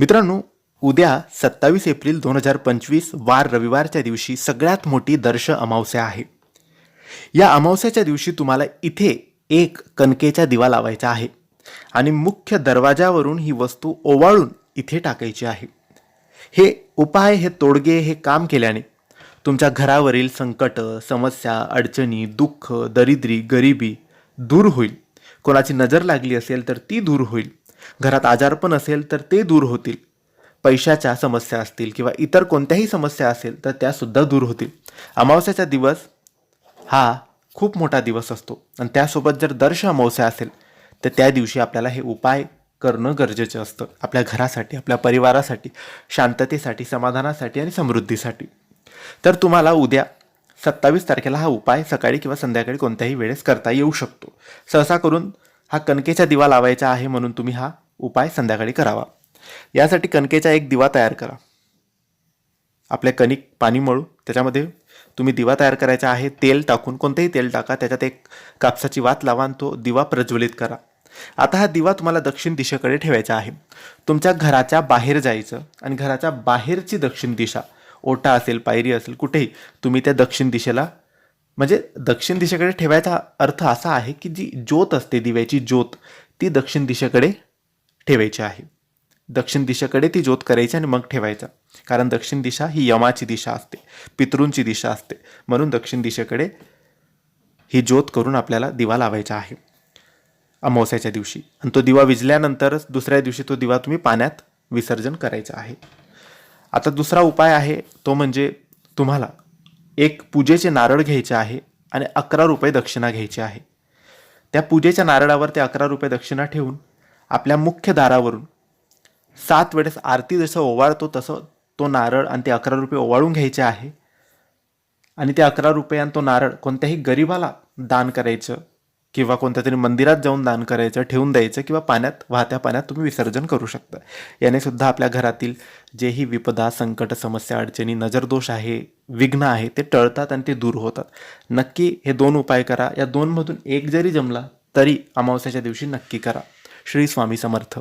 मित्रांनो उद्या सत्तावीस एप्रिल दोन हजार पंचवीस वार रविवारच्या दिवशी सगळ्यात मोठी दर्श अमावस्या आहे. या अमावस्याच्या दिवशी तुम्हाला इथे एक कणकेचा दिवा लावायचा आहे आणि मुख्य दरवाजावरून ही वस्तू ओवाळून इथे टाकायची आहे. हे उपाय हे तोडगे हे काम केल्याने तुमच्या घरावरील संकट समस्या अडचणी दुःख दरिद्री गरिबी दूर होईल. कोणाची नजर लागली असेल तर ती दूर होईल. घरात आजारपण असेल तर ते दूर होतील. पैशाच्या समस्या असतील किंवा इतर कोणत्याही समस्या असेल तर त्यासुद्धा दूर होतील. अमावस्याचा दिवस हा खूप मोठा दिवस असतो. आणि त्यासोबत जर दर्श अमावस्या असेल तर त्या दिवशी आपल्याला हे उपाय करणं गरजेचं असतं. आपल्या घरासाठी आपल्या परिवारासाठी शांततेसाठी समाधानासाठी आणि समृद्धीसाठी. तर तुम्हाला उद्या सत्तावीस तारखेला हा उपाय सकाळी किंवा संध्याकाळी कोणत्याही वेळेस करता येऊ शकतो. सहसा करून हा कणकेचा दिवा लावायचा आहे म्हणून तुम्ही हा उपाय संध्याकाळी करावा. यासाठी कणकेचा एक दिवा तयार करा. आपल्या कणिक पाणी मळू त्याच्यामध्ये तुम्ही दिवा तयार करायचा आहे तेल टाकून कोणतेही तेल टाका त्याच्यात एक कापसाची वात लावा आणि तो दिवा प्रज्वलित करा. आता हा दिवा तुम्हाला दक्षिण दिशेकडे ठेवायचा आहे. तुमच्या घराच्या बाहेर जायचं आणि घराच्या बाहेरची दक्षिण दिशा ओटा असेल पायरी असेल कुठेही तुम्ही त्या दक्षिण दिशेला म्हणजे दक्षिण दिशेकडे ठेवायचा अर्थ असा आहे की जी ज्योत असते दिव्याची ज्योत ती दक्षिण दिशेकडे ठेवायची आहे. दक्षिण दिशेकडे ती ज्योत करायची आणि मग ठेवायचा. कारण दक्षिण दिशा ही यमाची दिशा असते पितृंची दिशा असते. म्हणून दक्षिण दिशेकडे ही ज्योत करून आपल्याला दिवा लावायचा आहे. अमावस्याच्या दिवशी. आणि तो दिवा विजल्यानंतरच दुसऱ्या दिवशी तो दिवा तुम्ही पाण्यात विसर्जन करायचा आहे. आता दुसरा उपाय आहे तो म्हणजे तुम्हाला एक पूजेचे नारळ घ्यायचे आहे आणि अकरा रुपये दक्षिणा घ्यायची आहे. त्या पूजेच्या नारळावर ते अकरा रुपये दक्षिणा ठेवून आपल्या मुख्य दारावरून सात वेळेस आरती जसं ओवाळतो तसं तो नारळ आणि ते अकरा रुपये ओवाळून घ्यायचे आहे. आणि ते अकरा रुपये आणि तो नारळ कोणत्याही गरिबाला दान करायचं किंवा कोणत्या तरी मंदिरात जाऊन दान करायचं ठेवून द्यायचं किंवा पाण्यात वाहत्या पाण्यात तुम्ही विसर्जन करू शकता. याने सुद्धा आपल्या घरातील जेही विपदा संकट समस्या अडचणी नजरदोष आहे विघ्न आहे ते टळतात आणि ते दूर होतात. नक्की हे दोन उपाय करा. या दोनमधून एक जरी जमला तरी अमावस्याच्या दिवशी नक्की करा. श्री स्वामी समर्थ.